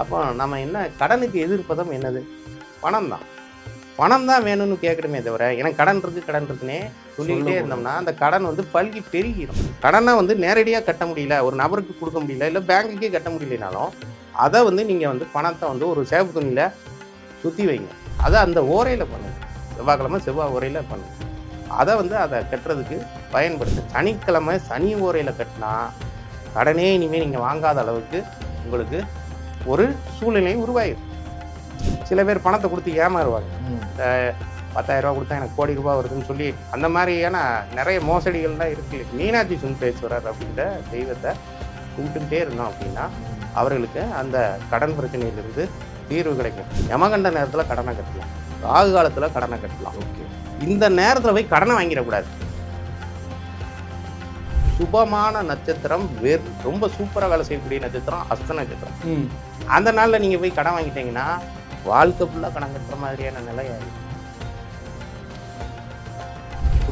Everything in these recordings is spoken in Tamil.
அப்போ நம்ம என்ன கடனுக்கு எதிர்ப்பதம் என்னது? பணம் தான் பணம் தான் வேணும்னு கேட்கணுமே தவிர எனக்கு கடன் இருக்கு கடன் இருக்குன்னே சொல்லிக்கிட்டே. இருந்தோம்னா அந்த கடன் வந்து பல்கி பெருகிடும் கடனை வந்து நேரடியாக கட்ட முடியல ஒரு நபருக்கு கொடுக்க முடியல இல்லை பேங்குக்கே கட்ட முடியலனாலும் அதை வந்து நீங்கள் வந்து பணத்தை வந்து ஒரு சேவு துணியில் சுற்றி வைங்க. அதை அந்த ஓரையில் பண்ணுங்க. செவ்வாய்க்கிழமை செவ்வாய் ஓரையில் பண்ணுங்க. அதை வந்து அதை கட்டுறதுக்கு பயன்படுத்து சனிக்கிழமை சனி ஓரையில் கட்டினா கடனே இனிமேல் நீங்கள் வாங்காத அளவுக்கு உங்களுக்கு ஒரு சூழ்நிலை உருவாயிடும் சில பேர் பணத்தை கொடுத்து ஏமாறுவாங்க. பத்தாயிரம் ரூபா கொடுத்தா எனக்கு கோடி ரூபாய் வருதுன்னு சொல்லி அந்த மாதிரியான நிறைய மோசடிகள்லாம் இருக்கு. மீனாட்சி சுந்தரேஸ்வரர் அப்படின்ற தெய்வத்தை கும்பிட்டுட்டே இருந்தோம் அப்படின்னா அவர்களுக்கு அந்த கடன் பிரச்சனையிலிருந்து தீர்வு கிடைக்கும். யமகண்ட நேரத்தில் கடனை கட்டலாம். ராகு காலத்தில் கடனை கட்டலாம். ஓகே. இந்த நேரத்தில் போய் கடனை வாங்கிடக்கூடாது. சுபமான நட்சத்திரம் வேறு ரொம்ப சூப்பராக வேலை செய்யக்கூடிய நட்சத்திரம் அஸ்த நட்சத்திரம். அந்த நாளில் நீங்கள் போய் கடன் வாங்கிட்டீங்கன்னா வாழ்க்கை ஃபுல்லாக கடன் கட்டுற மாதிரியான நிலை ஆயிடும்.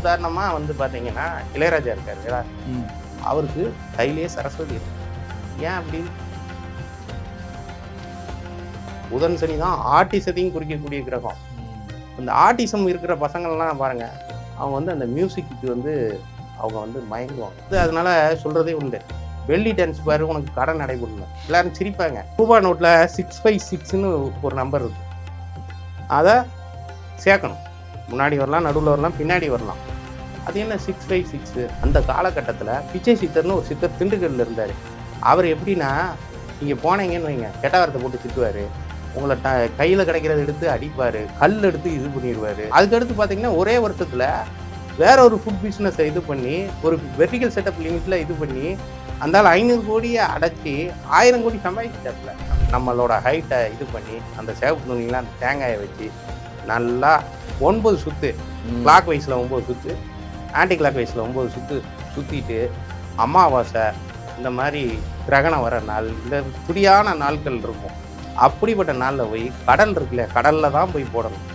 உதாரணமாக வந்து பார்த்தீங்கன்னா இளையராஜா இருக்காரு இல்லையா? அவருக்கு கையிலேயே சரஸ்வதி இருக்கு. ஏன் அப்படி? புதன் சனி தான் ஆட்டிசத்தையும் குறிக்கக்கூடிய கிரகம். இந்த ஆட்டிசம் இருக்கிற பசங்கள்லாம் பாருங்க அவங்க வந்து அந்த மியூசிக்கு வந்து அவங்க வந்து மயங்குவாங்க. இது அதனால சொல்றதே உண்டு. வெள்ளி டான்ஸ் பாரு உனக்கு கடன் நடைபெறணும் எல்லாரும் சிரிப்பாங்க. ரூபா நோட்டில் சிக்ஸ் ஃபைவ் சிக்ஸ்னு ஒரு நம்பர் இருக்கு. அதை சேர்க்கணும். முன்னாடி வரலாம் நடுவில் வரலாம் பின்னாடி வரலாம். அது என்ன சிக்ஸ் ஃபைவ் சிக்ஸு அந்த காலகட்டத்தில் பிச்சை சித்தர்னு ஒரு சித்தர் திண்டுக்கல்ல இருந்தார். அவர் எப்படின்னா நீங்கள் போனீங்கன்னு வைங்க கெட்டவாரத்தை போட்டு திட்டுவார். உங்களை ட கையில் கிடைக்கிறத எடுத்து அடிப்பார். கல் எடுத்து இது பண்ணிடுவார். அதுக்கடுத்து பார்த்தீங்கன்னா ஒரே வருஷத்தில் வேற ஒரு ஃபுட் பிஸ்னஸை இது பண்ணி ஒரு வெர்டிகல் செட்டப் லிமிட்டில் இது பண்ணி அந்த ஐநூறு கோடியை அடைச்சி ஆயிரம் கோடி சம்பாதிச்சிட்டாப்புல. நம்மளோட ஹைட்டை இது பண்ணி அந்த சேவப்பு துணிலாம் அந்த தேங்காயை வச்சு நல்லா ஒன்பது சுற்று கிளாக் வைஸில் ஒம்பது சுற்று ஆன்டி கிளாக் வைஸில் ஒம்பது சுற்று சுற்றிட்டு அமாவாசை இந்த மாதிரி கிரகணம் வர நாள் இந்த துடியான நாட்கள் இருக்கும். அப்படிப்பட்ட நாளில் போய் கடல் இருக்குல்ல கடலில் தான் போய் போடணும்.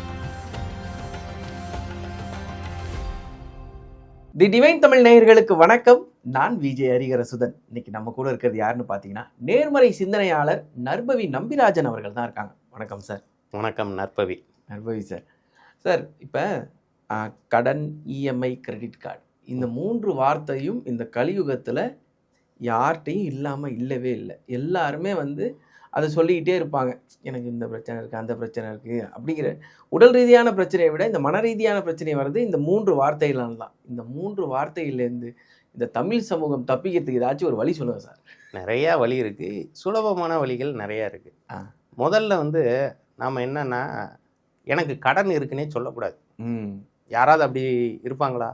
தி டிவைன் தமிழ் நேயர்களுக்கு வணக்கம். நான் விஜய் ஹரிகரசுதன் இன்னைக்கு நம்ம கூட இருக்கிறது யாருன்னு பார்த்தீங்கன்னா நேர்மறை சிந்தனையாளர் நர்பவி நம்பிராஜன் அவர்கள் தான் இருக்காங்க. வணக்கம் சார். வணக்கம் நற்பவி. நர்பவி சார். சார் இப்போ கடன் இஎம்ஐ கிரெடிட் கார்டு இந்த மூன்று வார்த்தையும் இந்த கலியுகத்தில் யார்கிட்டையும் இல்லாமல் இல்லவே இல்லை. எல்லாருமே வந்து அதை சொல்லிக்கிட்டே இருப்பாங்க. எனக்கு இந்த பிரச்சனை இருக்குது அந்த பிரச்சனை இருக்குது அப்படிங்கிற உடல் ரீதியான பிரச்சனையை விட இந்த மன ரீதியான பிரச்சனை வர்றது இந்த மூன்று வார்த்தைகளால் தான். இந்த மூன்று வார்த்தையிலேருந்து இந்த தமிழ் சமூகம் தப்பிக்கிறதுக்கு ஏதாச்சும் ஒரு வழி சொல்லுங்க சார். நிறையா வழி இருக்குது சுலபமான வழிகள் நிறையா இருக்குது. முதல்ல வந்து நாம் என்னன்னா எனக்கு கடன் இருக்குன்னே சொல்லக்கூடாது. ம். யாராவது அப்படி இருப்பாங்களா?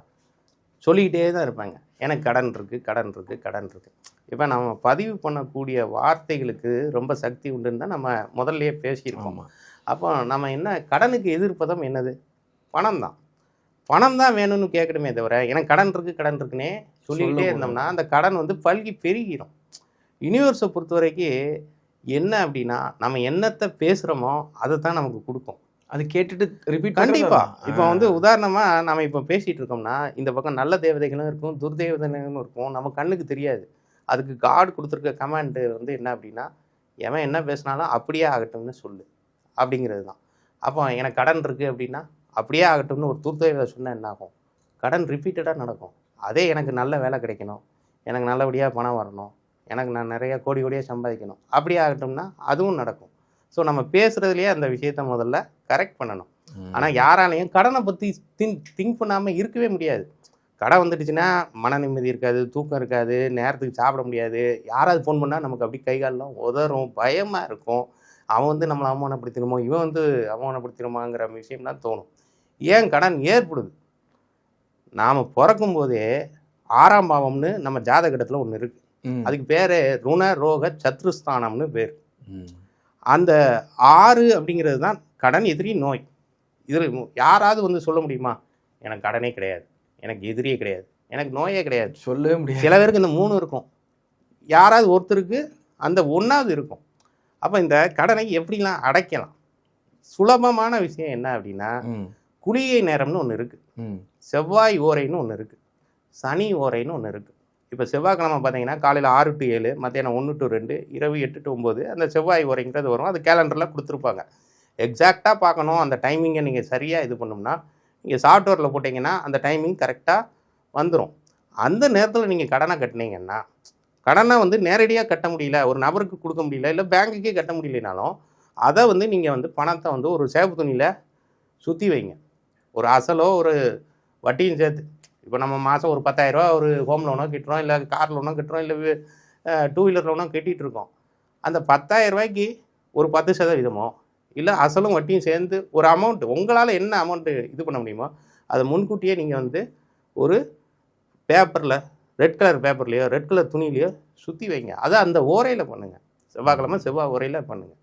சொல்லிக்கிட்டே தான் இருப்பாங்க. எனக்கு கடன் இருக்குது கடன் இருக்குது கடன் இருக்குது இப்போ நம்ம பதிவு பண்ணக்கூடிய வார்த்தைகளுக்கு ரொம்ப சக்தி உண்டுன்னு தான் நம்ம முதல்லயே பேசியிருக்கோம். அப்போ நம்ம என்ன கடனுக்கு எதிர்ப்பதம் என்னது? பணம் தான். பணம் தான் வேணும்னு கேட்கணுமே தவிர எனக்கு கடன் இருக்குது கடன் இருக்குன்னே சொல்லிக்கிட்டே. இருந்தோம்னா அந்த கடன் வந்து பல்கி பெருகிடும் யூனிவர்ஸை பொறுத்த வரைக்கும் என்ன அப்படின்னா நம்ம என்னத்தை பேசுகிறோமோ அதை தான் நமக்கு கொடுக்கும். அது கேட்டுட்டு ரிப்பீட் கண்டிப்பா. இப்போ வந்து உதாரணமா நம்ம இப்போ பேசிட்டு இருக்கோம்னா இந்த பக்கம் நல்ல தேவதைகளும் இருக்கும் துர்தேவதைகளும் இருக்கும். நம்ம கண்ணுக்கு தெரியாது. அதுக்கு காட் கொடுத்துருக்க கமாண்ட் வந்து என்ன அப்படின்னா எவன் என்ன பேசினாலும் அப்படியே ஆகட்டும்னு சொல்லு. அப்படிங்கிறது தான் அப்போ எனக்கு கடன் இருக்கு அப்படின்னா அப்படியே ஆகட்டும்னு ஒரு துர்தேவதை சொன்னால் என்ன ஆகும்? கடன் ரிப்பீட்டடாக நடக்கும். அதே எனக்கு நல்ல வேலை கிடைக்கணும். எனக்கு நல்லபடியாக பணம் வரணும். எனக்கு நான் நிறைய கோடி கோடியாக சம்பாதிக்கணும். அப்படியே ஆகட்டும்னா அதுவும் நடக்கும். ஸோ நம்ம பேசுகிறதுலையே அந்த விஷயத்த முதல்ல கரெக்ட் பண்ணணும். ஆனால் யாராலையும் கடனை பற்றி திங்க் திங்க் பண்ணாமல் இருக்கவே முடியாது. கடன் வந்துடுச்சுன்னா மன நிம்மதி இருக்காது தூக்கம் இருக்காது நேரத்துக்கு சாப்பிட முடியாது. யாராவது ஃபோன் பண்ணால் நமக்கு அப்படி கை காலெல்லாம் உதறும் பயமாக இருக்கும். அவன் வந்து நம்மளை அவமானப்படுத்திடுமோ இவன் வந்து அவமானப்படுத்திடுமாங்கிற விஷயம்லாம் தோணும். ஏன் கடன் ஏற்படுது? நாம் பிறக்கும் போதே ஆறாம் பாவம்னு நம்ம ஜாதகத்தில் ஒன்று இருக்குது அதுக்கு பேர் ருண ரோக சத்ருஸ்தானம்னு பேர். அந்த ஆறு அப்படிங்கிறது தான் கடன் எதிரி நோய். இது யாராவது வந்து சொல்ல முடியுமா? எனக்கு கடனே கிடையாது. எனக்கு எதிரியே கிடையாது. எனக்கு நோயே கிடையாது. சொல்லவே முடியாது. சில பேருக்கு இந்த மூணு இருக்கும். யாராவது ஒருத்தருக்கு அந்த ஒன்றாவது இருக்கும். அப்போ இந்த கடனை எப்படிலாம் அடைக்கலாம்? சுலபமான விஷயம் என்ன அப்படின்னா குளிகை நேரம்னு ஒன்று இருக்குது செவ்வாய் ஓரைன்னு ஒன்று இருக்குது சனி ஓரைன்னு ஒன்று இருக்குது இப்போ செவ்வாய்க்கிழமை பார்த்தீங்கன்னா காலையில் ஆறு டு ஏழு மத்தியானம் ஒன்று டு ரெண்டு இரவு எட்டு டு ஒம்பது அந்த செவ்வாய் உரைங்கிறது வரும். அது கேலண்டரில் கொடுத்துருப்பாங்க. எக்ஸாக்டாக பார்க்கணும். அந்த டைமிங்கை நீங்கள் சரியாக இது பண்ணோம்னா நீங்கள் சாஃப்ட்வேரில் போட்டிங்கன்னா அந்த டைமிங் கரெக்டாக வந்துடும் அந்த நேரத்தில் நீங்கள் கடனை கட்டினீங்கன்னா கடனை வந்து நேரடியாக கட்ட முடியல ஒரு நபருக்கு கொடுக்க முடியல இல்லை பேங்க்குக்கே கட்ட முடியலனாலும் அதை வந்து நீங்கள் வந்து பணத்தை வந்து ஒரு சேப்பு துணியில் சுற்றி வைங்க. ஒரு அசலோ ஒரு வட்டியும் சேர்த்து இப்போ நம்ம மாதம் ஒரு 10000 ஒரு ஹோம் லோனோ கட்டுறோம் இல்லை கார் லோனோ கட்டுறோம் இல்லை டூ வீலர் லோனோ கட்டிகிட்டு இருக்கோம். அந்த 10000 ரூபாய்க்கு ஒரு பத்து சதவீதமோ இல்லை அசலும் வட்டியும் சேர்ந்து ஒரு அமௌண்ட் உங்களால் என்ன அமௌண்ட்டு இது பண்ண முடியுமோ அதை முன்கூட்டியே நீங்கள் வந்து ஒரு பேப்பரில் ரெட் கலர் பேப்பர்லேயோ ரெட் கலர் துணிலையோ சுற்றி வைங்க. அதை அந்த ஓரையில் பண்ணுங்கள் செவ்வாய்க்கிழமை செவ்வாய் ஓரையில் பண்ணுங்கள்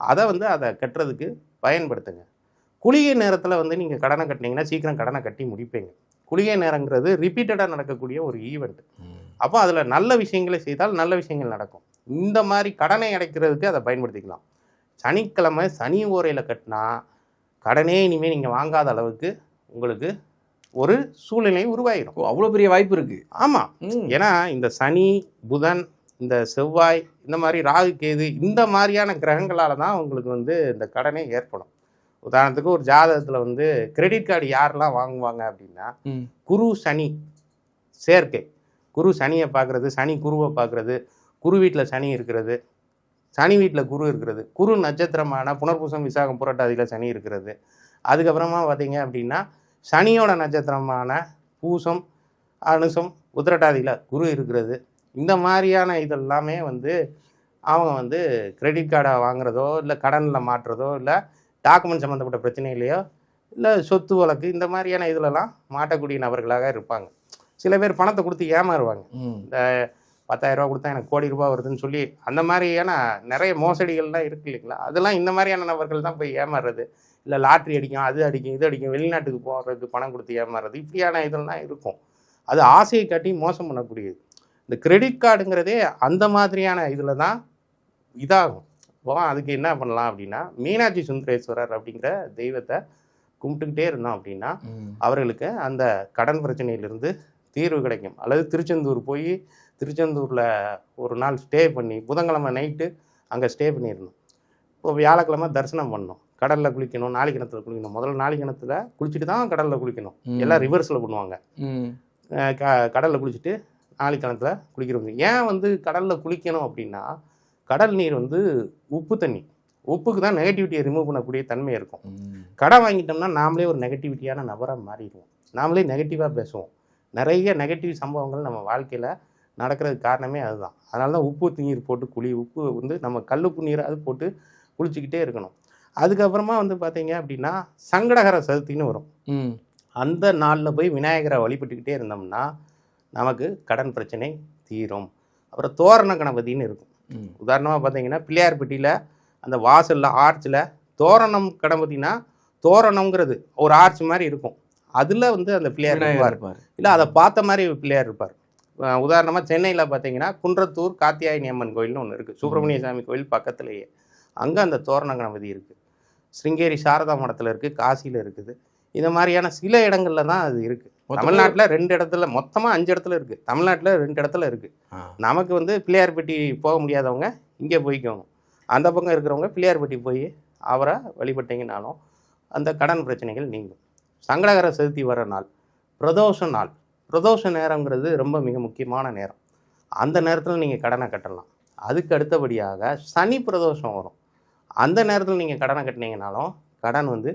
அதை வந்து அதை கட்டுறதுக்கு பயன்படுத்துங்க. குளிகை நேரத்தில் வந்து நீங்கள் கடனை கட்டினீங்கன்னா சீக்கிரம் கடனை கட்டி முடிப்பீங்க. குளிகை நேரங்கிறது ரிப்பீட்டடாக நடக்கக்கூடிய ஒரு ஈவெண்ட் அப்போ அதில் நல்ல விஷயங்களை செய்தால் நல்ல விஷயங்கள் நடக்கும். இந்த மாதிரி கடனை அடைக்கிறதுக்கு அதை பயன்படுத்திக்கலாம். சனிக்கிழமை சனி ஓரையில் கட்டினா கடனே இனிமேல் நீங்கள் வாங்காத அளவுக்கு உங்களுக்கு ஒரு சூழ்நிலை உருவாயிடும் ஓ அவ்வளோ பெரிய வாய்ப்பு இருக்கு. ஆமாம். ஏன்னா இந்த சனி புதன் இந்த செவ்வாய் இந்த மாதிரி ராகு கேது இந்த மாதிரியான கிரகங்களால தான் உங்களுக்கு வந்து இந்த கடனே ஏற்படும். உதாரணத்துக்கு ஒரு ஜாதகத்தில் வந்து கிரெடிட் கார்டு யாரெல்லாம் வாங்குவாங்க அப்படின்னா. குரு சனி சேர்க்கை. குரு சனியை பார்க்குறது சனி குருவை பார்க்குறது குரு வீட்டில் சனி இருக்கிறது சனி வீட்டில் குரு இருக்கிறது. குரு நட்சத்திரமான புனர்பூசம் விசாகம் புரட்டாதியில் சனி இருக்கிறது. அதுக்கப்புறமா பார்த்தீங்க அப்படின்னா சனியோட நட்சத்திரமான பூசம் அனுசம் உத்திரட்டாதியில் குரு இருக்கிறது. இந்த மாதிரியான இதெல்லாமே வந்து அவங்க வந்து கிரெடிட் கார்டை வாங்குறதோ இல்லை கடனில் மாற்றுறதோ இல்லை டாக்குமெண்ட் சம்மந்தப்பட்ட பிரச்சனையிலையோ இல்லை சொத்து வழக்கு இந்த மாதிரியான இதிலலாம் மாட்டக்கூடிய நபர்களாக இருப்பாங்க. சில பேர் பணத்தை கொடுத்து ஏமாறுவாங்க. இந்த பத்தாயிரரூபா கொடுத்தா எனக்கு கோடி ரூபாய் வருதுன்னு சொல்லி அந்த மாதிரியான நிறைய மோசடிகள்லாம் இருக்கு இல்லைங்களா? அதெல்லாம் இந்த மாதிரியான நபர்கள் தான் போய் ஏமாறுறது. இல்லை லாட்ரி அடிக்கும் அது அடிக்கும் இது அடிக்கும் வெளிநாட்டுக்கு போகிறதுக்கு பணம் கொடுத்து ஏமாறுறது இப்படியான இதெல்லாம் இருக்கும். அது ஆசையை காட்டி மோசம் பண்ணக்கூடியது. இந்த கிரெடிட் கார்டுங்கிறதே அந்த மாதிரியான இதில் தான் இதாகும். இப்போ அதுக்கு என்ன பண்ணலாம் அப்படின்னா மீனாட்சி சுந்தரேஸ்வரர் அப்படிங்கிற தெய்வத்தை கும்பிட்டுக்கிட்டே இருந்தோம் அப்படின்னா. அவர்களுக்கு அந்த கடன் பிரச்சனையிலிருந்து தீர்வு கிடைக்கும். அல்லது திருச்செந்தூர் போய் திருச்செந்தூரில் ஒரு நாள் ஸ்டே பண்ணி புதன்கிழமை நைட்டு அங்கே ஸ்டே பண்ணிடணும் இப்போ வியாழக்கிழமை தரிசனம் பண்ணணும் கடலில் குளிக்கணும் நாளை கிணத்துல குளிக்கணும். முதல்ல நாளை கிணத்துல குளிச்சுட்டு தான் கடலில் குளிக்கணும். எல்லாம் ரிவர்ஸில் பண்ணுவாங்க. க கடலில் குளிச்சுட்டு நாளை கிணத்துல குளிக்கிறவங்க. ஏன் வந்து கடலில் குளிக்கணும் அப்படின்னா கடல் நீர் வந்து உப்பு தண்ணி. உப்புக்கு தான் நெகட்டிவிட்டியை ரிமூவ் பண்ணக்கூடிய தன்மை இருக்கும். கடன் வாங்கிட்டோம்னா நாமளே ஒரு நெகட்டிவிட்டியான நபராக மாறிடுவோம். நாமளே நெகட்டிவாக பேசுவோம். நிறைய நெகட்டிவ் சம்பவங்கள் நம்ம வாழ்க்கையில் நடக்கிறதுக்கு காரணமே அதுதான். அதனால தான் உப்பு நீர் போட்டு குளி உப்பு வந்து நம்ம கல்லுப்பு நீர் அது போட்டு குளிச்சுக்கிட்டே இருக்கணும். அதுக்கப்புறமா வந்து பார்த்தீங்க அப்படின்னா சங்கடகர சதுர்த்தின்னு வரும். அந்த நாளில் போய் விநாயகரை வழிபட்டுக்கிட்டே இருந்தோம்னா நமக்கு கடன் பிரச்சனை தீரும். அப்புறம் தோரண கணபதின்னு இருக்கும். உதாரணமாக பார்த்தீங்கன்னா பிள்ளையார்பட்டியில் அந்த வாசலில் ஆர்ச்சில் தோரணம் கணபதினா தோரணம்ங்கிறது ஒரு ஆர்ச் மாதிரி இருக்கும். அதில் வந்து அந்த பிள்ளையார் இருப்பார். இல்லை அதை பார்த்த மாதிரி பிள்ளையார் இருப்பார். உதாரணமாக சென்னையில் பார்த்தீங்கன்னா குன்றத்தூர் காத்தியாயினி அம்மன் கோயில்னு ஒன்று இருக்குது சுப்பிரமணிய சாமி கோயில் பக்கத்துலேயே. அங்கே அந்த தோரண கணபதி இருக்குது சிருங்கேரி சாரதா மடத்தில் இருக்குது காசியில் இருக்குது. இந்த மாதிரியான சில இடங்கள்ல தான் அது இருக்குது தமிழ்நாட்டில் ரெண்டு இடத்துல மொத்தமாக அஞ்சு இடத்துல இருக்குது தமிழ்நாட்டில் ரெண்டு இடத்துல இருக்குது. நமக்கு வந்து பிள்ளையார்பட்டி போக முடியாதவங்க இங்கே போய்க்கோங்க. அந்த பக்கம் இருக்கிறவங்க பிள்ளையார்பட்டி போய் அவரை வழிபட்டீங்கனாலும் அந்த கடன் பிரச்சனைகள் நீங்கும். சங்கடகர சதுர்த்தி வர நாள் பிரதோஷ நாள். பிரதோஷ நேரங்கிறது ரொம்ப மிக முக்கியமான நேரம். அந்த நேரத்தில் நீங்கள் கடனை கட்டலாம். அதுக்கு அடுத்தபடியாக சனி பிரதோஷம் வரும். அந்த நேரத்தில் நீங்கள் கடனை கட்டினீங்கனாலும் கடன் வந்து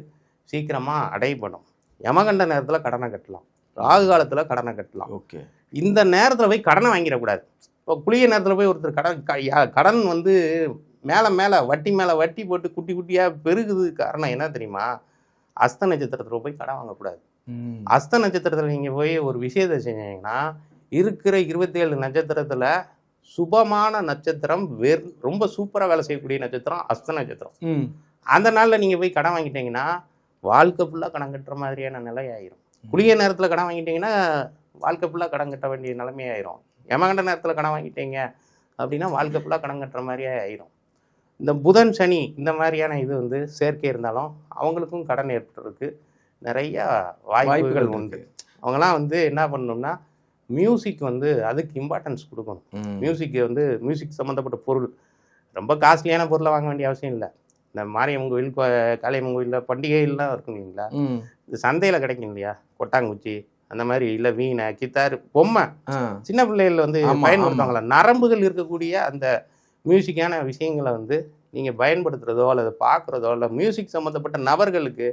சீக்கிரமாக அடைபடும். யமகண்ட நேரத்தில் கடனை கட்டலாம். ராகு காலத்தில் கடனை கட்டலாம். ஓகே. இந்த நேரத்தில் போய் கடனை வாங்கிடக்கூடாது. இப்போ குளிய நேரத்தில் போய் ஒருத்தர் கடன் கடன் வந்து மேலே மேலே வட்டி மேலே வட்டி போட்டு குட்டி குட்டியாக பெருகுது காரணம் என்ன தெரியுமா? அஸ்த நட்சத்திரத்தில் போய் கடன் வாங்கக்கூடாது. அஸ்த நட்சத்திரத்தில் நீங்கள் போய் ஒரு விஷயத்தை செஞ்சீங்கன்னா இருக்கிற இருபத்தேழு நட்சத்திரத்தில் சுபமான நட்சத்திரம் வேர் ரொம்ப சூப்பராக வேலை செய்யக்கூடிய நட்சத்திரம் அஸ்த நட்சத்திரம். அந்த நாளில் நீங்கள் போய் கடன் வாங்கிட்டீங்கன்னா வாழ்க்கை ஃபுல்லாக கடன் கட்டுற மாதிரியான நிலை ஆயிரும் குளிய நேரத்தில் கடன் வாங்கிட்டீங்கன்னா வாழ்க்கை ஃபுல்லாக கடன் கட்ட வேண்டிய நிலைமை ஆயிரும் யமகண்ட நேரத்தில் கடன் வாங்கிட்டீங்க அப்படின்னா வாழ்க்கை ஃபுல்லாக கடன் கட்டுற மாதிரியே ஆயிரும். இந்த புதன் சனி இந்த மாதிரியான இது வந்து சேர்க்கை இருந்தாலும் அவங்களுக்கும் கடன் ஏற்படுறதுக்கு நிறைய வாய்ப்புகள் உண்டு. அவங்களாம் வந்து என்ன பண்ணணும்னா மியூசிக் வந்து அதுக்கு இம்பார்ட்டன்ஸ் கொடுக்கணும். ம். மியூசிக் வந்து மியூசிக் சம்மந்தப்பட்ட பொருள். ரொம்ப காஸ்ட்லியான பொருளை வாங்க வேண்டிய அவசியம் இல்லை. இந்த மாரியம்மன் கோயில் காளியம்மன் கோயிலில் பண்டிகைகள்லாம் இருக்கும் இல்லைங்களா. இது சந்தையில் கிடைக்கும் இல்லையா? கொட்டாங்குச்சி அந்த மாதிரி இல்லை வீணை கித்தார் பொம்மை. சின்ன பிள்ளைகள் வந்து பயன்படுத்துவாங்களா? நரம்புகள் இருக்கக்கூடிய அந்த மியூசிக்கான விஷயங்களை வந்து நீங்கள் பயன்படுத்துகிறதோ அல்லது பார்க்குறதோ இல்லை மியூசிக் சம்மந்தப்பட்ட நபர்களுக்கு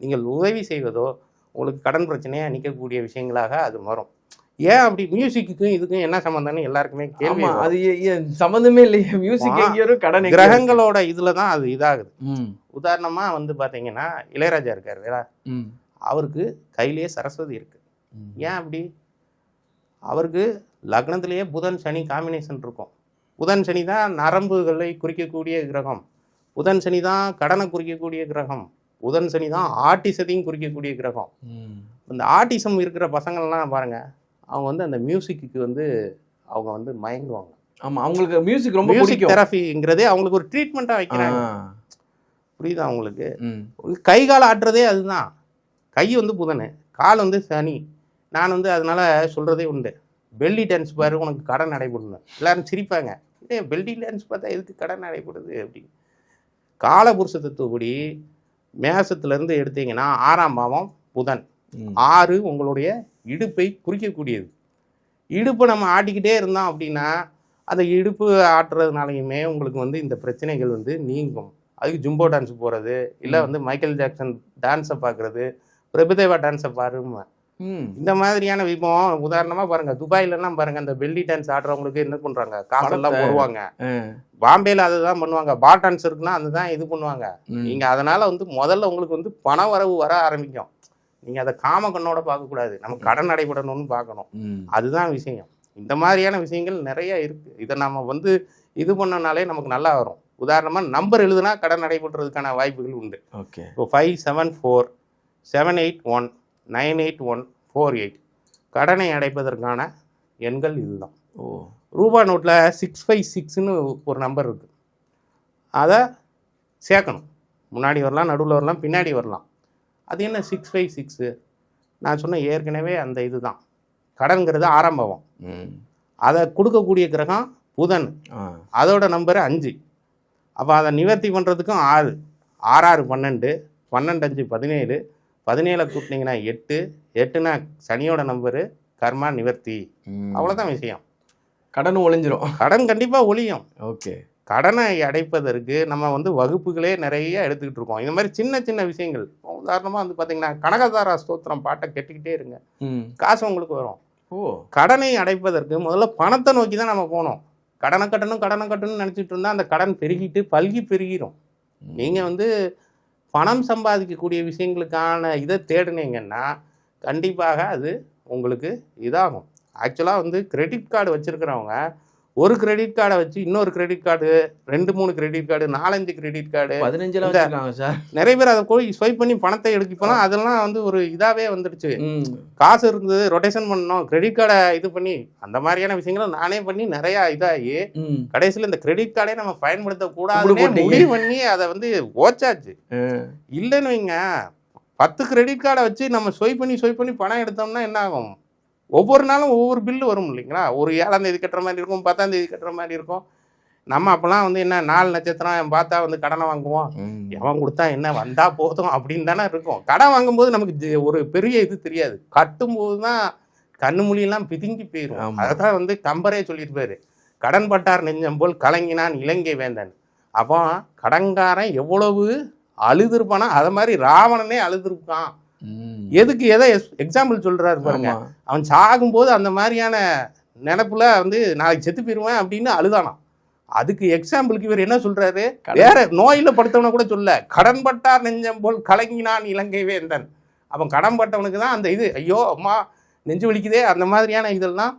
நீங்கள் உதவி செய்வதோ உங்களுக்கு கடன் பிரச்சனையாக நிற்கக்கூடிய விஷயங்களாக அது வரும் ஏன் அப்படி மியூசிக்குக்கும் இதுக்கும் என்ன சம்மந்தம்னு எல்லாருக்குமே கேள்வி. அது சம்மந்தமே இல்லையே மியூசிக் ஆ. எங்கேயோ இருக்கு, கடன். கிரகங்களோட இதில் தான் அது இதாகுது ம். உதாரணமாக வந்து பார்த்தீங்கன்னா இளையராஜா இருக்கார் வேற. அவருக்கு கையிலேயே சரஸ்வதி இருக்கு. ஏன் அப்படி அவருக்கு லக்னத்திலேயே புதன் சனி காம்பினேஷன் இருக்கும் புதன் சனி தான் நரம்புகளை குறிக்கக்கூடிய கிரகம் புதன் சனி தான் கடனை குறிக்கக்கூடிய கிரகம் புதன் சனி தான் ஆட்டிசத்தையும் குறிக்கக்கூடிய கிரகம். இந்த ஆட்டிசம் இருக்கிற பசங்கள்லாம் பாருங்க அவங்க வந்து அந்த மியூசிக்கு வந்து அவங்க வந்து மயங்குவாங்க. ஆமா அவங்களுக்கு மியூசிக் ரொம்ப மியூசிக் தெரபிங்கிறதே அவங்களுக்கு ஒரு ட்ரீட்மெண்ட்டாக வைக்கிறாங்க. புரியுதா அவங்களுக்கு. கை கால் ஆட்டுறதே அதுதான். கை வந்து புதனு கால் வந்து சனி. நான் வந்து அதனால சொல்கிறதே உண்டு. பெல்லி டான்ஸ் பாரு உனக்கு கடன் நடைபெறணும் எல்லாரும் சிரிப்பாங்க. ஏ பெல்லி டான்ஸ் பார்த்தா எதுக்கு கடன் நடைபெறுது அப்படின்னு. காலபுருஷ தத்துவப்படி மேசத்துலேருந்து எடுத்தீங்கன்னா ஆறாம் பாவம் புதன். ஆறு உங்களுடைய இடுப்பை குறிக்கக்கூடியது இடுப்பை நம்ம ஆட்டிக்கிட்டே இருந்தோம் அப்படின்னா அந்த இடுப்பு ஆட்டுறதுனாலையுமே உங்களுக்கு வந்து இந்த பிரச்சனைகள் வந்து நீங்கும் அதுக்கு ஜும்போ டான்ஸ் போகிறது இல்லை. வந்து மைக்கேல் ஜாக்சன் டான்ஸை பார்க்குறது பிரபுதேவா டான்ஸை பாருங்க. இந்த மாதிரியான இப்போ உதாரணமாக பாருங்க துபாயிலலாம் பாருங்க அந்த பெல்லி டான்ஸ் ஆடுறவங்களுக்கு என்ன பண்ணுறாங்க காசெல்லாம் போடுவாங்க. பாம்பேல அதை தான் பண்ணுவாங்க பால் டான்ஸ் இருக்குன்னா அதுதான் இது பண்ணுவாங்க. நீங்க அதனால வந்து முதல்ல உங்களுக்கு வந்து பண வரவு வர ஆரம்பிக்கும் நீங்க அதை காம கண்ணோட பார்க்கக்கூடாது. நம்ம கடன் நடைபெறணும்னு பார்க்கணும். அதுதான் விஷயம். இந்த மாதிரியான விஷயங்கள் நிறைய இருக்கு. இதை நம்ம வந்து இது பண்ணனாலே நமக்கு நல்லா வரும். உதாரணமா நம்பர் எழுதுனா கடன் நடைபெறதுக்கான வாய்ப்புகள் உண்டு. ஓகே. இப்போ five seven four seven eight one nine eight one four eight கடனை அடைப்பதற்கான எண்கள் இதுதான். ஓ. ரூபா நோட்டில் சிக்ஸ் ஃபைவ் சிக்ஸ்னு ஒரு நம்பர் இருக்குது அதை சேர்க்கணும். முன்னாடி வரலாம் நடுவில் வரலாம் பின்னாடி வரலாம். அது என்ன சிக்ஸ் ஃபைவ் சிக்ஸு நான் சொன்ன ஏற்கனவே அந்த இதுதான். கடன்கிறது ஆரம்பம். அதை கொடுக்கக்கூடிய கிரகம் புதன். அதோட நம்பரு அஞ்சு. அப்போ அதை நிவர்த்தி பண்ணுறதுக்கும் ஆறு. ஆறாறு பன்னெண்டு பன்னெண்டு அஞ்சு பதினேழு. பதினேழை கூட்டினீங்கன்னா எட்டு. எட்டுனா சனியோட நம்பரு கர்மா நிவர்த்தி. ம். அவ்வளோதான் விஷயம். கடன் ஒளிஞ்சிரும். கடன் கண்டிப்பாக ஒழியும் ஓகே. கடனை அடைப்பதற்கு நம்ம வந்து வகுப்புகளே நிறைய எடுத்துக்கிட்டு இருக்கோம். இந்த மாதிரி சின்ன சின்ன விஷயங்கள். உதாரணமாக வந்து பார்த்தீங்கன்னா கனகதாரா ஸ்தோத்திரம் பாட்டை கேட்டுக்கிட்டே இருங்க. காசு உங்களுக்கு வரும். ஓ. கடனை அடைப்பதற்கு முதல்ல பணத்தை நோக்கி தான் நம்ம போகணும். கடனை கட்டணும் கடனை கட்டணும்னு நினச்சிட்டு இருந்தால் அந்த கடன் பெருகிட்டு பல்கி பெருகிரும். நீங்கள் வந்து பணம் சம்பாதிக்கக்கூடிய விஷயங்களுக்கான இதை தேடுனீங்கன்னா கண்டிப்பாக அது உங்களுக்கு இதாகும். ஆக்சுவலாக வந்து கிரெடிட் கார்டு வச்சுருக்கிறவங்க ஒரு கிரெடிட் கார்டை வச்சு இன்னொரு கிரெடிட் கார்டு ரெண்டு மூணு கிரெடிட் கார்டு நாலஞ்சு கிரெடிட் கார்டு வச்சிருக்காங்க சார் நிறைய பேர் அதை போய் ஸ்வைப் பண்ணி பணத்தை எடுக்கப்போனா அதெல்லாம் வந்து ஒரு இதாகவே வந்துடுச்சு. காசு இருக்குது ரொட்டேஷன் பண்ணணும் கிரெடிட் கார்டை இது பண்ணி அந்த மாதிரியான விஷயங்களை நானே பண்ணி நிறையா இதாகி. கடைசியில் இந்த கிரெடிட் கார்டே நம்ம பயன்படுத்தக்கூடாதுன்னு போட்டீங்க. முடிவு பண்ணி அதை வந்து ஓச்சாச்சு. இல்லைன்னு வைங்க பத்து கிரெடிட் கார்டை வச்சு நம்ம ஸ்வைப் பண்ணி ஸ்வைப் பண்ணி பணம் எடுத்தோம்னா என்ன ஆகும் ஒவ்வொரு நாளும் ஒவ்வொரு பில்லு வரும் இல்லைங்களா? ஒரு ஏழாம் தேதி கட்டுற மாதிரி இருக்கும் பத்தாம் தேதி கட்டுற மாதிரி இருக்கும். நம்ம அப்போல்லாம் வந்து என்ன நாலு நட்சத்திரம் பார்த்தா வந்து கடனை வாங்குவோம். எவன் கொடுத்தா என்ன வந்தா போதும் அப்படின்னு தானே இருக்கும். கடன் வாங்கும்போது நமக்கு ஒரு பெரிய இது தெரியாது. கட்டும்போது தான் கண்ணு மொழியெல்லாம் பிதுங்கி போயிடும் ஆமா. அதை தான் வந்து கம்பரே சொல்லியிருப்பாரு கடன் பட்டார் நெஞ்சம் போல் கலங்கினான் இலங்கை வேந்தன். அப்போ கடன்காரன் எவ்வளவு அழுதுருப்பானா அதை மாதிரி ராவணனே அழுதுருப்பான். எதுக்கு எதை எக்ஸாம்பிள் சொல்றாரு பாருங்க. அவன் சாகும்போது அந்த மாதிரியான நினப்புல வந்து நாளைக்கு செத்து போயிருவேன் அப்படின்னு அழுதானாம் அதுக்கு எக்ஸாம்பிளுக்கு இவர் என்ன சொல்றாரு. வேற நோயில படுத்தவன கூட சொல்ல கடன் பட்டார் நெஞ்சம் போல் கலங்கினான் இலங்கை வேந்தன் அவன் கடன் பட்டவனுக்கு தான் அந்த இது ஐயோ அம்மா நெஞ்சு வலிக்குதே அந்த மாதிரியான இதெல்லாம்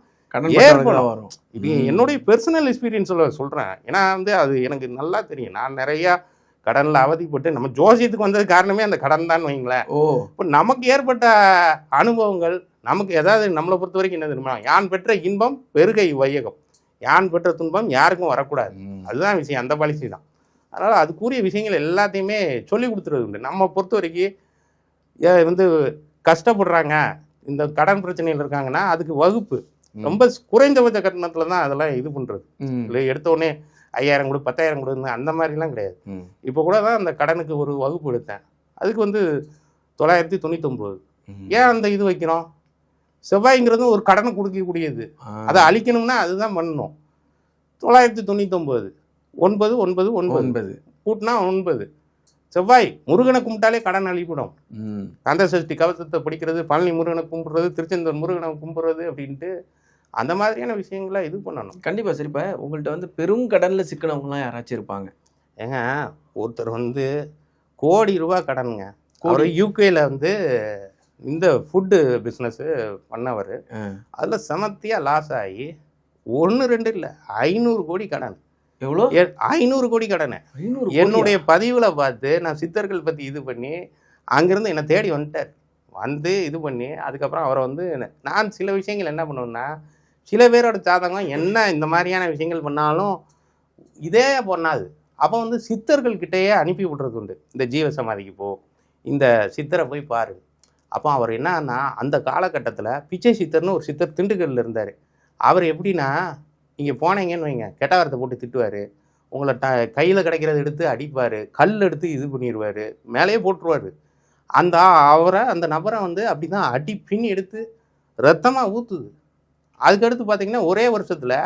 ஏற்படும். வரும் இது. என்னுடைய பெர்சனல் எக்ஸ்பீரியன்ஸில் சொல்கிறேன் ஏன்னா வந்து அது எனக்கு நல்லா தெரியும் நான் நிறையா கடனில் அவதிப்பட்டு நம்ம ஜோசியத்துக்கு வந்தது காரணமே அந்த கடன் தான் வைங்களேன் ஓ. இப்போ நமக்கு ஏற்பட்ட அனுபவங்கள் நமக்கு ஏதாவது நம்மளை பொறுத்த வரைக்கும் என்ன தெரியுமா? யான் பெற்ற இன்பம் பெருகை வையகம். யான் பெற்ற துன்பம் யாருக்கும் வரக்கூடாது. அதுதான் விஷயம் அந்த பாலிசி தான். அதனால் அதுக்குரிய விஷயங்கள் எல்லாத்தையுமே சொல்லி கொடுத்துறது உண்டு. நம்ம பொறுத்த வரைக்கும் வந்து கஷ்டப்படுறாங்க இந்த கடன் பிரச்சனையில் இருக்காங்கன்னா அதுக்கு வகுப்பு. ரொம்ப குறைந்தபட்ச கட்டணத்துல தான் அதெல்லாம் இது பண்றது. ம். இல்லை எடுத்த உடனே ஐயாயிரம் கொடு பத்தாயிரம் கொடுன்னு அந்த மாதிரிலாம் கிடையாது. இப்போ கூட தான் அந்த கடனுக்கு ஒரு வகுப்பு எடுத்தேன். அதுக்கு வந்து தொள்ளாயிரத்தி தொண்ணூத்தொம்பது. ஏன் அந்த இது வைக்கிறோம்? செவ்வாய்ங்கிறது ஒரு கடனை கொடுக்கக்கூடியது. அதை அழிக்கணும்னா அதுதான் பண்ணணும். தொள்ளாயிரத்தி தொண்ணூத்தொம்பது. ஒன்பது ஒன்பது ஒன்பது. ஒன்பது. கூட்டினா ஒன்பது. செவ்வாய் முருகனை கும்பிட்டாலே கடன் அழிவிடும் ம். கந்த சஷ்டி கவசத்தை படிக்கிறது பழனி முருகனை கும்பிடுறது திருச்செந்தூர் முருகனை கும்பிடுறது அப்படின்ட்டு அந்த மாதிரியான விஷயங்களை இது பண்ணணும். கண்டிப்பா சார் இப்ப உங்கள்ட்ட வந்து பெரும் கடன்ல சிக்கனவங்கலாம் யாராச்சும் இருப்பாங்க. ஏங்க ஒருத்தர் வந்து கோடி ரூபா கடனுங்க. கோடி. அவர் யூகேல வந்து இந்த ஃபுட்டு பிஸ்னஸ் பண்ணவர். அதில் செமத்தியாக லாஸ் ஆகி ஒன்று ரெண்டு இல்லை ஐநூறு கோடி கடன். எவ்வளோ? ஐநூறு கோடி கடனை. என்னுடைய பதிவில் பார்த்து நான் சித்தர்கள் பற்றி இது பண்ணி அங்கேருந்து என்னை தேடி வந்துட்டார். வந்து இது பண்ணி அதுக்கப்புறம் அவரை வந்து நான் சில விஷயங்கள் என்ன பண்ணுவேன்னா சில பேரோட ஜாதகம் என்ன இந்த மாதிரியான விஷயங்கள் பண்ணாலும் இதே பண்ணாது. அப்போ வந்து சித்தர்கள் கிட்டேயே அனுப்பி விடுறது உண்டு. இந்த ஜீவ சமாதிக்கு போ இந்த சித்தரை போய் பாரு. அப்போ அவர் என்னன்னா அந்த காலகட்டத்தில் பிச்சை சித்தர்னு ஒரு சித்தர் திண்டுக்கல்ல இருந்தார். அவர் எப்படின்னா இங்கே போனீங்கன்னு வைங்க. கெட்ட வார்த்தை போட்டு திட்டுவார். உங்களை ட கையில் கிடைக்கிறத எடுத்து அடிப்பார். கல் எடுத்து இது பண்ணிடுவார் மேலேயே போட்டுருவார். அந்த அவரை அந்த நபரை வந்து அப்படி தான் அடி பின் எடுத்து ரத்தமாக ஊற்றுது அதுக்கடுத்து பார்த்தீங்கன்னா ஒரே வருஷத்தில்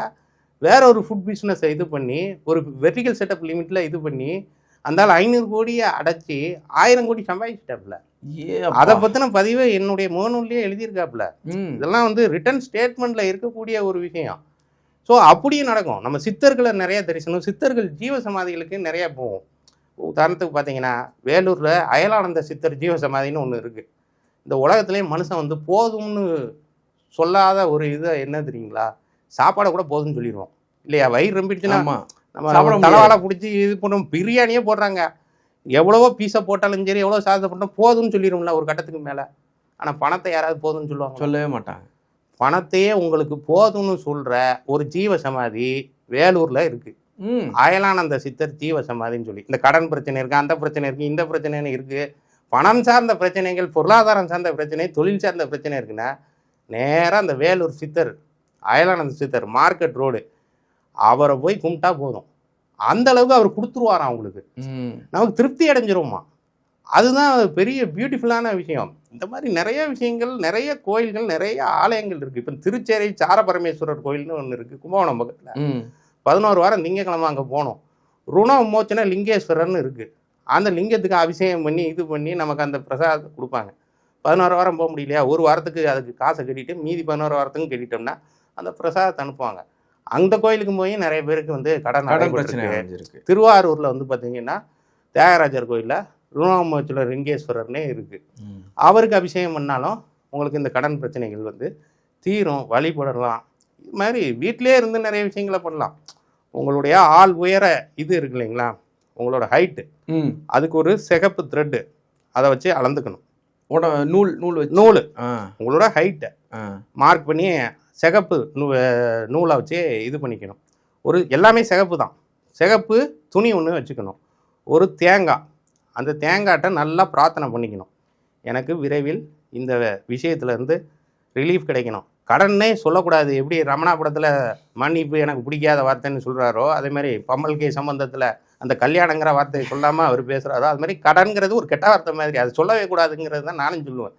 வேற ஒரு ஃபுட் பிஸ்னஸை இது பண்ணி ஒரு வெர்டிகல் செட்டப் லிமிட்டில் இது பண்ணி அந்த ஐநூறு கோடியை அடைச்சி ஆயிரம் கோடி சம்பாதிச்சிட்டாப்புல. ஏ அதை பற்றின பதிவை என்னுடைய முகநூல்லையே எழுதியிருக்காப்புல. இதெல்லாம் வந்து ரிட்டர்ன் ஸ்டேட்மெண்ட்டில் இருக்கக்கூடிய ஒரு விஷயம். ஸோ அப்படியும் நடக்கும். நம்ம சித்தர்களை நிறைய தரிசனம் சித்தர்கள் ஜீவ சமாதிகளுக்கு நிறைய போவோம். உதாரணத்துக்கு பார்த்தீங்கன்னா வேலூரில் அயலானந்த சித்தர் ஜீவ சமாதின்னு ஒன்று இருக்குது இந்த உலகத்திலேயே மனுஷன் வந்து போதும்னு சொல்லாத ஒரு இது என்ன தெரியுங்களா? சாப்பாடை கூட போதும்னு சொல்லிடுவோம் இல்லையா? வயிறு ரொம்பிடுச்சுன்னா நம்ம. தலைவாழை பிடிச்சி இது பண்ணும் பிரியாணியே போடுறாங்க. எவ்வளவோ பீஸை போட்டாலும் சரி எவ்வளோ சாதத்தை போட்டாலும் போதும்னு சொல்லிடும்ல ஒரு கட்டத்துக்கு மேலே. ஆனால் பணத்தை யாராவது போதும்னு சொல்லுவாங்க சொல்லவே மாட்டாங்க. பணத்தையே உங்களுக்கு போதும்னு சொல்ற ஒரு ஜீவ சமாதி வேலூர்ல இருக்கு. ம். அயலானந்த சித்தர் ஜீவ சமாதின்னு சொல்லி. இந்த கடன் பிரச்சனை இருக்கு அந்த பிரச்சனை இருக்கு இந்த பிரச்சனை இருக்கு. பணம் சார்ந்த பிரச்சனைகள் பொருளாதாரம் சார்ந்த பிரச்சனை தொழில் சார்ந்த பிரச்சனை இருக்குன்னா நேரா அந்த வேலூர் சித்தர் அயலானந்த சித்தர் மார்க்கெட் ரோடு அவரை போய் கும்பிட்டா போதும். அந்த அளவுக்கு அவர் கொடுத்துருவாராம் அவங்களுக்கு. நமக்கு திருப்தி அடைஞ்சிருமா அதுதான் பெரிய பியூட்டிஃபுல்லான விஷயம். இந்த மாதிரி நிறைய விஷயங்கள் நிறைய கோயில்கள் நிறைய ஆலயங்கள் இருக்குது இப்போ திருச்சேரை சாரபரமேஸ்வரர் கோயில்னு ஒன்று இருக்குது கும்பகோணம் பக்கத்தில். பதினோரு வாரம் திங்கக்கிழமை அங்கே போனோம். ருண விமோச்சன லிங்கேஸ்வரர்னு இருக்குது அந்த லிங்கத்துக்கு அபிஷேகம் பண்ணி இது பண்ணி நமக்கு அந்த பிரசாதத்தை கொடுப்பாங்க. பதினோரு வாரம் போக முடியலையா? ஒரு வாரத்துக்கு அதுக்கு காசை கட்டிட்டு மீதி பதினோரு வாரத்துக்கும் கட்டிட்டோம்னா அந்த பிரசாதத்தை அனுப்புவாங்க. அந்த கோயிலுக்கு போய் நிறைய பேருக்கு வந்து கடன் கடன் பிரச்சனை திருவாரூரில் வந்து பார்த்தீங்கன்னா தியாகராஜர் கோயிலில் ருணாமோச்சல லிங்கேஸ்வரர்னே இருக்குது. அவருக்கு அபிஷேகம் பண்ணாலும் உங்களுக்கு இந்த கடன் பிரச்சனைகள் வந்து தீரும் வழிபடலாம் இது மாதிரி வீட்டிலே இருந்து நிறைய விஷயங்களை பண்ணலாம். உங்களுடைய ஆள் உயர இது இருக்கு இல்லைங்களா? உங்களோட ஹைட்டு அதுக்கு ஒரு சிகப்பு த்ரெட்டு அதை வச்சு அளந்துக்கணும். நூல் நூல் வச்சு. நூல். உங்களோட ஹைட்டை மார்க் பண்ணி சிகப்பு நூ நூலை வச்சு இது பண்ணிக்கணும். ஒரு எல்லாமே சிகப்பு தான். சிகப்பு துணி ஒன்று வச்சுக்கணும். ஒரு தேங்காய். அந்த தேங்காய்ட்ட நல்லா பிரார்த்தனை பண்ணிக்கணும். எனக்கு விரைவில் இந்த விஷயத்துலேருந்து ரிலீஃப் கிடைக்கணும். கடனே சொல்லக்கூடாது. எப்படி ரமணா படத்தில் மன்னிப்பு எனக்கு பிடிக்காத வார்த்தைன்னு சொல்கிறாரோ அதே மாதிரி பம்மல் கே சம்பந்தத்தில் அந்த கல்யாணங்கிற வார்த்தையை சொல்லாமல் அவர் பேசுகிறாரோ அது மாதிரி கடன்கிறது ஒரு கெட்ட வார்த்தை மாதிரி. அது சொல்லவே கூடாதுங்கிறது தான் நானும் சொல்லுவேன்.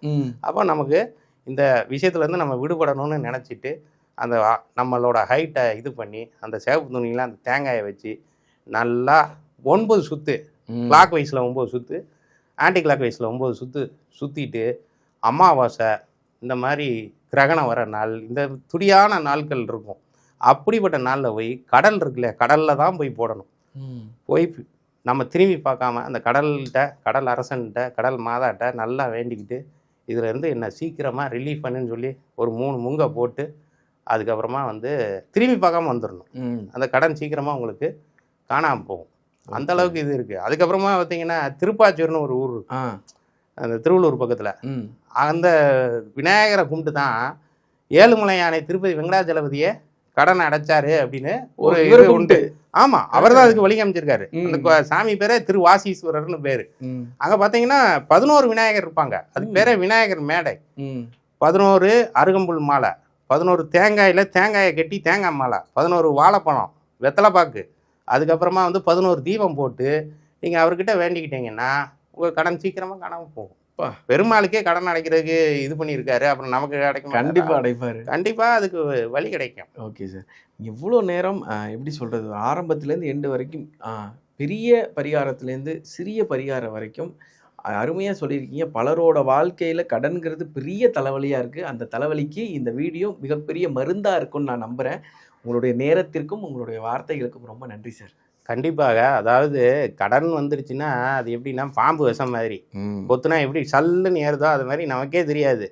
அப்போ நமக்கு இந்த விஷயத்துலேருந்து நம்ம விடுபடணும்னு நினச்சிட்டு அந்த நம்மளோட ஹைட்டை இது பண்ணி அந்த சேவப்பு துணியில் அந்த தேங்காயை வச்சு நல்லா ஒன்பது சுற்று. கிளாக் வைஸில் ஒம்பது சுற்று ஆன்டி கிளாக் வைஸில் ஒம்பது சுற்று சுற்றிட்டு அமாவாசை இந்த மாதிரி கிரகணம் வர நாள் இந்த துடியான நாட்கள் இருக்கும். அப்படிப்பட்ட நாளில் போய் கடல் இருக்குல்ல கடலில் தான் போய் போடணும். போய் நம்ம திரும்பி பார்க்காம அந்த கடல்கிட்ட கடல் அரசன்கிட்ட கடல் மாதாட்ட நல்லா வேண்டிக்கிட்டு இதுல இருந்து என்ன சீக்கிரமாக ரிலீஃப் பண்ணுன்னு சொல்லி ஒரு மூணு முங்கை போட்டு அதுக்கப்புறமா வந்து திரும்பி பார்க்காம வந்துடணும். அந்த கடன் சீக்கிரமாக உங்களுக்கு காணாமல் போகும். அந்த அளவுக்கு இது இருக்குது அதுக்கப்புறமா பார்த்தீங்கன்னா திருப்பாச்சூர்னு ஒரு ஊர் அந்த திருவள்ளூர் பக்கத்தில். அந்த விநாயகரை கும்பிட்டு தான் ஏழுமலை யானை திருப்பதி வெங்கடாஜலபதியை கடன் அடைச்சாரு அப்படின்னு ஒரு இது உண்டு. ஆமா அவர் தான் அதுக்கு வழி அமைச்சிருக்காரு ம். அந்த சாமி பேரே திருவாசீஸ்வரர்னு பேரு. அங்க பாத்தீங்கன்னா பதினோரு விநாயகர் இருப்பாங்க. அதுக்கு பேரே விநாயகர் மேடை. பதினோரு அருகம்புல் மாலை பதினோரு தேங்காயில் தேங்காயை கட்டி தேங்காய் மாலை பதினோரு வாழைப்பழம் வெத்தலைப்பாக்கு. அதுக்கப்புறமா வந்து பதினோரு தீபம் போட்டு நீங்கள் அவர்கிட்ட வேண்டிக்கிட்டீங்கன்னா உங்கள் கடன் சீக்கிரமாக காணாமல் போகும். பெருமாளுக்கே கடன் அடைக்கிறதுக்கு இது பண்ணியிருக்காரு. அப்புறம் நமக்கு கிடைக்கும் கண்டிப்பா அடைப்பாரு. கண்டிப்பாக அதுக்கு வழி கிடைக்கும். Okay sir. இவ்வளோ நேரம் எப்படி சொல்கிறது ஆரம்பத்துலேருந்து எண்டு வரைக்கும் பெரிய பரிகாரத்துலேருந்து சிறிய பரிகாரம் வரைக்கும் அருமையாக சொல்லியிருக்கீங்க. பலரோட வாழ்க்கையில் கடன்கிறது பெரிய தலைவலியாக இருக்குது அந்த தலைவலிக்கு இந்த வீடியோ மிகப்பெரிய மருந்தாக இருக்கும்னு நான் நம்புகிறேன் உங்களுடைய நேரத்திற்கும் உங்களுடைய வார்த்தைகளுக்கும் ரொம்ப நன்றி சார். கண்டிப்பாக. அதாவது கடன் வந்துருச்சுன்னா அது எப்படின்னா பாம்பு விஷம் மாதிரி. கொத்துனா எப்படி சல்லுன்னு ஏறுதோ அது மாதிரி நமக்கே தெரியாது.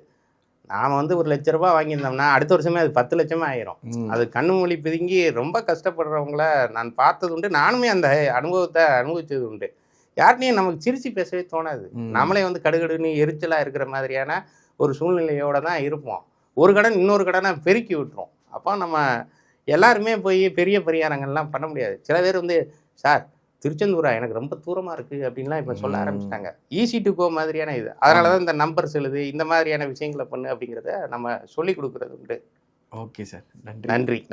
நாம் வந்து ஒரு லட்ச ரூபாய் வாங்கியிருந்தோம்னா அடுத்த வருஷமே அது பத்து லட்சமே ஆயிரும். அது கண்ணு மொழி பிதுங்கி ரொம்ப கஷ்டப்படுறவங்கள நான் பார்த்தது உண்டு. நானுமே அந்த அனுபவத்தை அனுபவிச்சது உண்டு. யார்கிட்டையும் நமக்கு சிரிச்சு பேசவே தோணாது. நம்மளே வந்து கடுகடுன்னு எரிச்சலாக இருக்கிற மாதிரியான ஒரு சூழ்நிலையோட தான் இருப்போம். ஒரு கடன் இன்னொரு கடனை பெருக்கி விட்டுரும். அப்போ நம்ம எல்லாருமே போய் பெரிய பரிகாரங்கள்லாம் பண்ண முடியாது. சில பேர் வந்து சார் திருச்செந்தூரா? எனக்கு ரொம்ப தூரமாக இருக்குது அப்படின்லாம் இப்போ சொல்ல. ஆரம்பிச்சிட்டாங்க. ஈஸி டு கோ மாதிரியான இது. அதனால தான் இந்த நம்பர்ஸ் எழுது இந்த மாதிரியான விஷயங்களை பண்ணு அப்படிங்கிறத நம்ம சொல்லி கொடுக்குறது உண்டு. Okay sir. நன்றி. நன்றி.